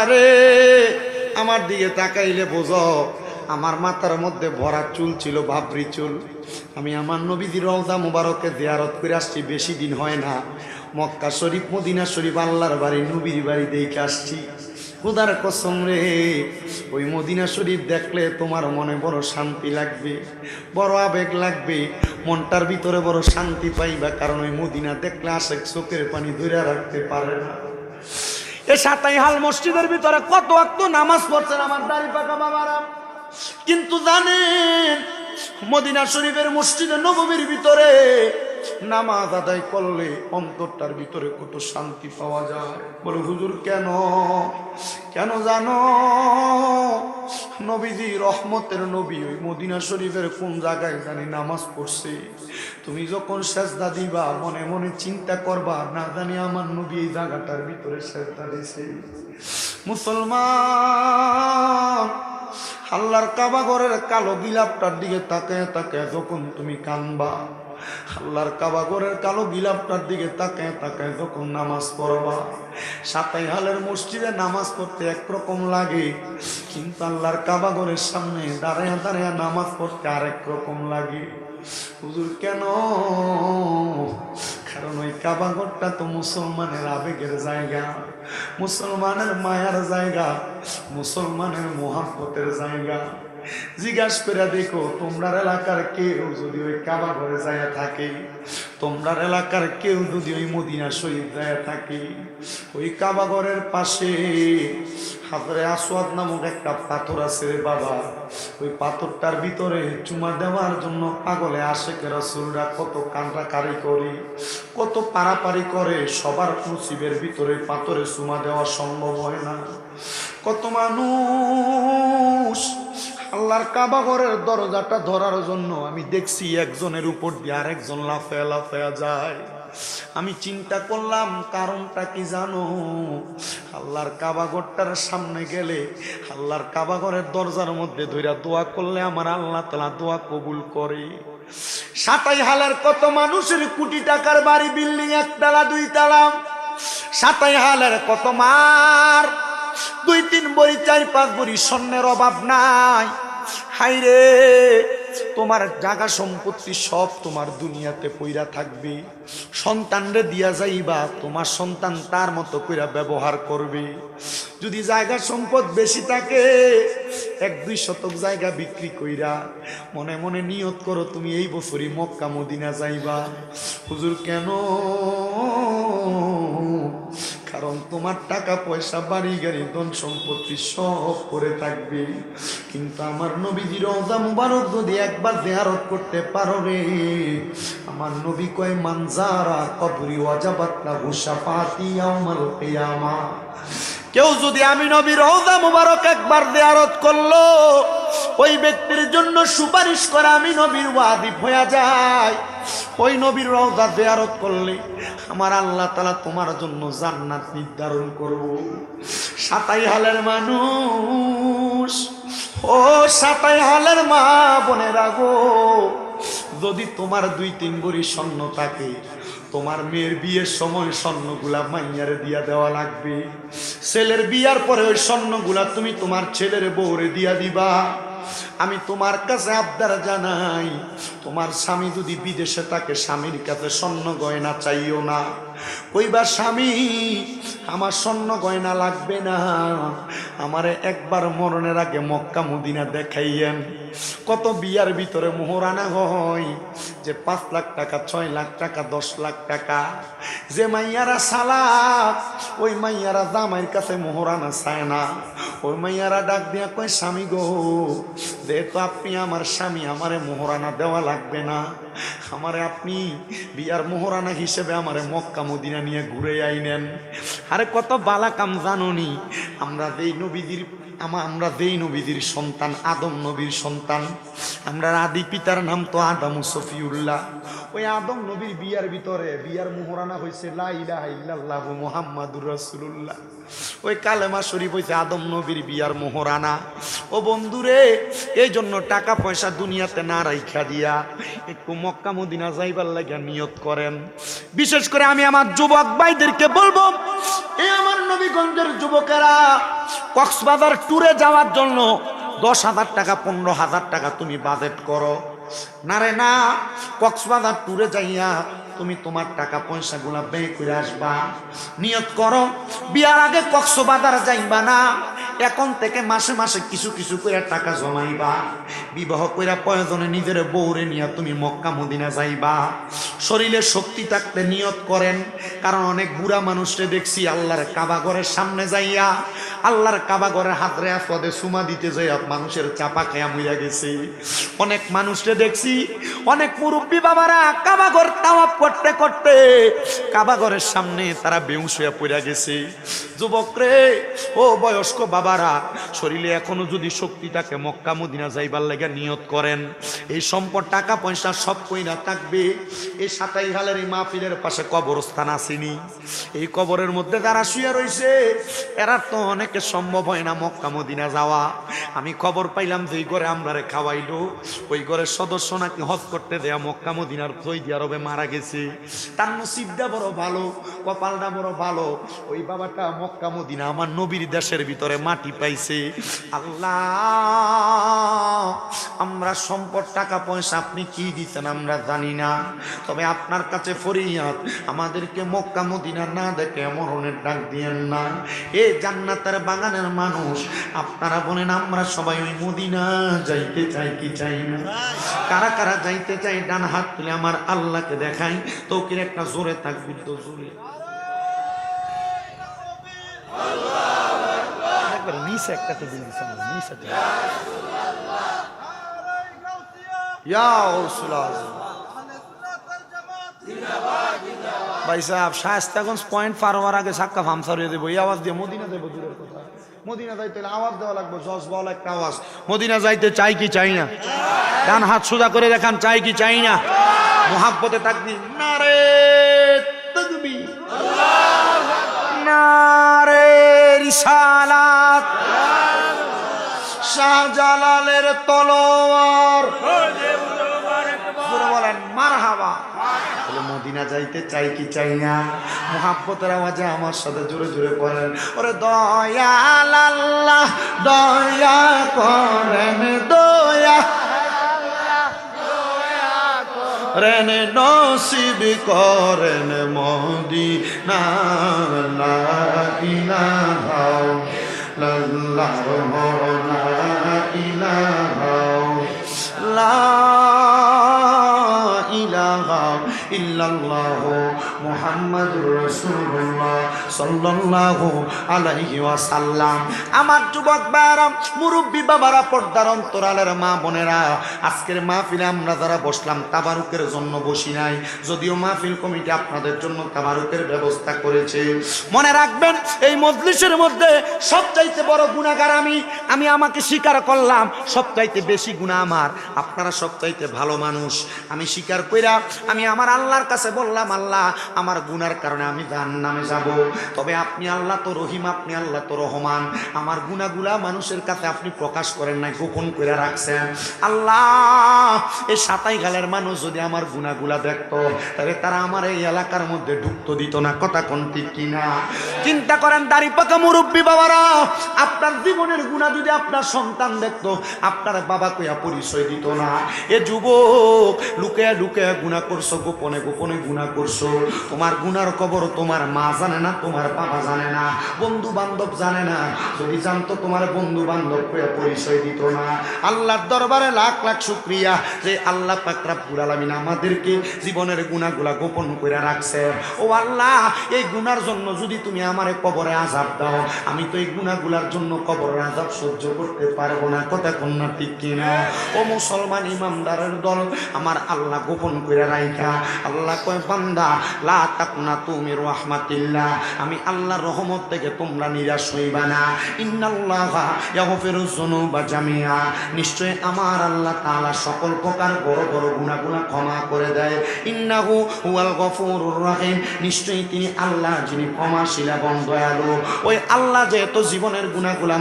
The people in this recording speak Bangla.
আরে, আমার দিকে তাকাইলে বোঝো, আমার মাথার মধ্যে ভরা চুল ছিল ভাবরি চুল। আমি আমার নবীজির রওজা মুবারকে জিয়ারত করে আসছি, বেশি দিন হয় না। মক্কা শরীফ, মদিনা শরীফ, আল্লাহর বাড়ি, নবীর বাড়ি দেখে আসছি। খুদার কসম রে, ওই মদিনা শরীফ দেখলে তোমার মনে বড় শান্তি লাগবে, বড় আবেগ লাগবে, মনটার ভিতরে বড় শান্তি পাইবা, কারণ ওই মদিনা দেখলে আসে চোখের পানি ধরে রাখতে পারে না। এ সাতাই হাল মসজিদের ভিতরে কত অক্ত নামাজ পড়ছেন আমার দাড়ি পাকা বাবারা? কিন্তু জানেন, মদিনা শরীফের মসজিদে নবমীর ভিতরে নামাজ আদায় করলে অন্তরটার ভিতরে কত শান্তি পাওয়া যায়? বলে, হুজুর, কেন? কেন জানো? নবীজি রহমতের নবী ওই মদিনা শরীফের কোন জায়গায় জানি নামাজ পড়ছে। তুমি যখন সেজদা দিবা, মনে মনে চিন্তা করবা, না জানি আমার নবী এই জায়গাটার ভিতরে সেজদা দিছে। মুসলমান, আল্লাহর কাবাগরের কালো গিলাপটার দিকে তাকে তাকে যখন তুমি কানবা আল্লাহর কাবাগরের কালো গিলাপটার দিকে তাকায় তাকায় যখন নামাজ পড়বা। সাতাই হালের মসজিদে নামাজ পড়তে একরকম লাগে, কিন্তু আল্লাহর কাবাগরের সামনে দাঁড়ায় দাঁড়ায় নামাজ পড়তে আরেক রকম লাগে। হুজুর, কেন? কারণ ওই কাবাগরটা তো মুসলমানের আবেগের জায়গা, মুসলমানের মায়ার জায়গা, মুসলমানের মোহাম্মতের জায়গা। জিজ্ঞাস করে দেখো, তোমরার এলাকার কেউ যদি ওই কাবা ঘরে যায় থাকে, তোমরার এলাকার কেউ যদি ওই মদিনা শরীফ যায় থাকে, ওই কাবা ঘরের পাশে হাতরে আসোয়াদ নামক একটা পাথর আছে বাবা। ওই পাথরটার ভিতরে চুমা দেওয়ার জন্য পাগলে আসে রসুলরা কত কান্ডাকারি করে, কত পারাপারি করে, সবার নসিবের ভিতরে পাথরে চুমা দেওয়া সম্ভব হয় না। কত মানুষ আল্লাহর কাবাগরের দরজাটা ধরার জন্য আমি দেখছি একজনের উপর দিয়ে আর আরেকজন লাফায়া লাফায়া যায়। আমি চিন্তা করলাম, কারণটা কি জানো? আল্লাহর কাবাগরটার সামনে গেলে আল্লাহর কাবাগরের দরজার মধ্যে ধইরা দোয়া করলে আমার আল্লাহ তালা দোয়া কবুল করে। সাতাই হালের কত মানুষের কোটি টাকার বাড়ি, বিল্ডিং, একতলা দুই তালা সাতাই হালের কত মার? দুই তিন বড়ি, চার পাঁচ বড়ি স্বর্ণের অভাব নাই। হাই রে তোমার জাগা সম্পত্তি সব তোমার দুনিয়াতে পইরা থাকবে। সন্তানরে দিয়া যাইবা, তোমার সন্তান তার মতো কইরা ব্যবহার করবে। যদি জায়গা সম্পদ বেশি থাকে, এক দুই শতক জায়গা বিক্রি কইরা মনে মনে নিয়ত করো, তুমি এই বছরই মক্কা মদিনা যাইবা। হুজুর কেন? কারণ তোমার টাকা পয়সা, বাড়ি গাড়ি, ধন সম্পত্তি সব করে থাকবে। কিন্তু আমার নবীজি রওজা মুবারক যদি একবার জিয়ারত করতে পারো রে, আমার নবী কয় মানজারা কবরি ওয়াজাবাত লাহু শাফাতি ইয়াউমাল কিয়ামা। কেউ যদি আমি নবীর রওজা মুবারক একবার জিয়ারত করল, ওই ব্যক্তির জন্য সুপারিশ করা আমি নবীর ওয়াদিব হয়ে যায়। ওই নবীর রওজা জিয়ারত করলে আমার আল্লাহ তালা তোমার জন্য জান্নাত নির্ধারণ করব। সাতাই হালের মানুষ, ও সাতাই হালের মা বোনেরা গো, যদি তোমার দুই তিন গড়ি স্বর্ণ থাকে, তোমার মেয়ের বিয়ের সময় স্বর্ণগুলা মাইয়ারে দিয়া দেওয়া লাগবে। ছেলের বিয়ার পরে ওই স্বর্ণগুলা তুমি তোমার ছেলের বউরে দিয়া দিবা। আমি তোমার কাছে আবদার জানাই তোমার স্বামী যদি বিদেশে থাকে, স্বামীর কাছে স্বর্ণ গয়না চাইও না। কইবা স্বামী, আমার স্বর্ণ গয়না লাগবে না। আমারে একবার মরণের আগে মক্কা মদিনা দেখাইয়েন। কত বিয়ার ভিতরে মোহরানা হয়, যে পাঁচ লাখ টাকা, ছয় লাখ টাকা, দশ লাখ টাকা। যে মাইয়ারা সালাক ওই মাইয়ারা জামাইয়ের কাছে মোহরানা চায় না। ওই মাইয়ারা ডাক দিয়া কয়, স্বামী গো, যেহেতু আপনি আমার স্বামী, আমারে মোহরানা দেওয়া লাগবে না। আমারে আপনি বিয়ার মোহরানা হিসেবে আমারে মক্কা মদিনা নিয়ে ঘুরে আইনেন। আরে কত বালা কাম জানুনি। আমরা যেই নবীজির আমা আমরা যেই নবীজির সন্তান, আদম নবীর সন্তান। আমরা আদি পিতার নাম তো আদম সফিউল্লাহ। ওই আদম নবীর বিয়ার ভিতরে, বিয়ার মোহরানা হয়েছে লা ইলাহা ইল্লাল্লাহু মুহাম্মাদুর রাসূলুল্লাহ। ওই কালেমা শরীফ হয়েছে আদম নবীর বিয়ার মোহরানা। ও বন্ধুরে এই জন্য টাকা পয়সা দুনিয়াতে না রাইখা দিয়া একটু মক্কা মদিনা যাইবার লাগিয়া নিয়ত করেন। বিশেষ করে আমি আমার যুবক ভাইদেরকে বলব, এই আমার নবীগঞ্জের যুবকেরা কক্সবাজার ট্যুরে যাওয়ার জন্য দশ হাজার টাকা, পনেরো হাজার টাকা তুমি বাজেট করো। না রে না, কক্সবাজার ট্যুরে যাইয়া তুমি তোমার টাকা পয়সাগুলা ব্যয় করে আসবা। নিয়ত করো, বিয়ার আগে কক্সবাজার যাইবা না, এখন থেকে মাসে মাসে কিছু কিছু করে টাকা জমাইবা। বিবাহ কইরা প্রয়োজনে নিজের বউরে নিয়ে তুমি মক্কা মদিনা যাইবা। শরীরে শক্তি থাকতে নিয়ত করেন, কারণ অনেক বুড়া মানুষরে দেখছি আল্লাহর কাবাগরের সামনে যাইয়া আল্লাহর কাবাগরের হাতরে পদে সুমা দিতে যাইয়া মানুষের চাপা খেয়া মইরা গেছে। অনেক মানুষরে দেখছি, অনেক মুরব্বী বাবারা কাবাগর তাওয়াপ করতে করতে কাবাগরের সামনে তারা বেউস হয়ে পড়ে গেছে। যুবক রে, ও বয়স্ক বাবারা, শরীরে এখনও যদি শক্তি থাকে মক্কা মদিনা যাইবার লাগে নিয়ত করেন। এই সম্পদ, টাকা, পয়সা সব কইনা থাকবে। এই সাতাই হালের এই মাহফিলের পাশে কবরস্থান আসেনি। এই কবরের মধ্যে যারা শুয়ে রয়েছে এরা তো অনেকে সম্ভব হয় না মক্কা মদিনা যাওয়া। আমি খবর পাইলাম যে ঘরে আমরারে খাওয়াইলো। ওই ঘরের সদস্য নাকি হজ করতে দেয়া মক্কা মদিনার সৌদি আরবে মারা গেছে। তার নসিবটা বড় ভালো, কপালটা বড় ভালো। ওই বাবাটা মক্কা মদিনা আমার নবীর দেশের ভিতরে মাটি পাইছে। আল্লাহ, আমরা সম্পদ, টাকা, পয়সা আপনি কি দিতেন আমরা জানি না। তবে আপনার কাছে ফরিয়াদ, আমাদেরকে মক্কা মদিনা না দেখে মরণের ডাক দিয়েন না। এ জান্নাতের বাগানের মানুষ আপনারা বলেন আমরা সবাই ওই মদিনা যাইতে চাই কি চাই না কারা কারা যাইতে চাই ডান হাত তুলে আমার আল্লাহকে দেখাই তোকে একটা জোরে থাকবি তো জোরে একবার নিচে একটা তো দিন আমার, নিচে। ইয়া রসুল আজম। ভাই সাহেব শায়স্তাগঞ্জ পয়েন্ট পার হওয়ার আগে সাক্কা ফামসা হয়ে দেবো। এই আওয়াজ দিয়ে মদিনা দেবো দূরের কথা। মদিনা যাইতে আওয়াজ দেওয়া লাগবে, জজ বল একটা আওয়াজ। মদিনা যাইতে চাই কি চাই না? ডান হাত সোজা করে দেখান, চাই কি চাই না? মোহাব্বতে তাকবি না রে তকবি নারে রিসালাত। শাহজালালের তলোয়ার। বলে মদিনা যাইতে চাই কি চাই না? মোহাব্বতের আওয়াজে আমার সাথে জোরে জোরে বলেন, ওরে দয়াল দয়া করেন, দয়া রেন নসিব করেন মোদি না লা ইলাহা ইল্লাল্লাহ, লা ইলাহা লা ইলাহা ইল্লাল্লাহ মুহাম্মাদুর রাসূলুল্লাহ সাল্লাল্লাহু আলাইহি ওয়াসাল্লাম। আমার যুবক ভাইরা মুরব্বী বাবারা, পর্দার অন্তরালের মা বোনেরা, আজকের মাহফিলে আমরা যারা বসলাম, তাবারুকের জন্য বসি নাই। যদিও মাহফিল কমিটি আপনাদের জন্য তাবারুকের ব্যবস্থা করেছে। মনে রাখবেন, এই মজলিসের মধ্যে সবচাইতে বড় গুণাগার আমি। আমি আমাকে স্বীকার করলাম, সবচাইতে বেশি গুণা আমার। আপনারা সবচাইতে ভালো মানুষ। আমি স্বীকার কইরা, আমি আমার আল্লাহর কাছে বললাম, আল্লাহ আমার গুনার কারণে আমি জাহান নামে যাব। তবে আপনি আল্লাহ তো রহিম, আপনি আল্লাহ তো রহমান। আমার গুণাগুলা মানুষের কাছে আপনি প্রকাশ করেন নাই, গোপন করে রাখছেন। আল্লাহ, এই সাতাই গালের মানুষ যদি আমার গুণাগুলা দেখতো, তাহলে তারা আমার এই এলাকার মধ্যে ঢুকতো দিত না। কথা কোন ঠিক কিনা? চিন্তা করেন, দাড়ি পাকা মুরব্বী বাবারা, আপনার জীবনের গুণা যদি আপনার সন্তান দেখতো, আপনার বাবা কইয়া পরিচয় দিত না। এ যুবক লুকে লুকে গুণা করছ, গোপনে গোপনে গুণা করছ। তোমার গুনার কবর তোমার মা জানে না, তোমার বাবা জানে না বন্ধু বান্ধব জানে না। যদি জানতো তোমার বন্ধু বান্ধব পরিচয় দিত না। আল্লাহর দরবারে লাখ লাখ শুক্রিয়া যে আল্লাহ পাকরা পুরালামিন আমাদেরকে জীবনের গুণাগুলা গোপন করে রাখছে। ও আল্লাহ, এই গুনার জন্য যদি তুমি আমারে কবরে আজাব দাও, আমি তো এই গুনাগুলার জন্য কবরের আজাব সহ্য করতে পারব না। কথা কন্যা ঠিক কিনা ও মুসলমান ইমামদারের দল, আমার আল্লাহ গোপন করে রাইখা। আল্লাহ কয়, বান্দা লা আমি আল্লাহর রহমত থেকে তোমরা নিরাশ হইবা না। ইন্নাল্লাহা ইয়াগফিরু যুনুবা জামিয়া নিশ্চয় আমার আল্লাহ তাআলা সকল প্রকার বড় বড় গুনাহগুনা ক্ষমা করে দেয়। ইন্নাহু হুয়াল গফুরুর রহিম। নিশ্চয়ই তিনি আল্লাহ যিনি ক্ষমাশীল এবং দয়ালু। ওই আল্লাহ যেহেতু জীবনের গুনাহগুলা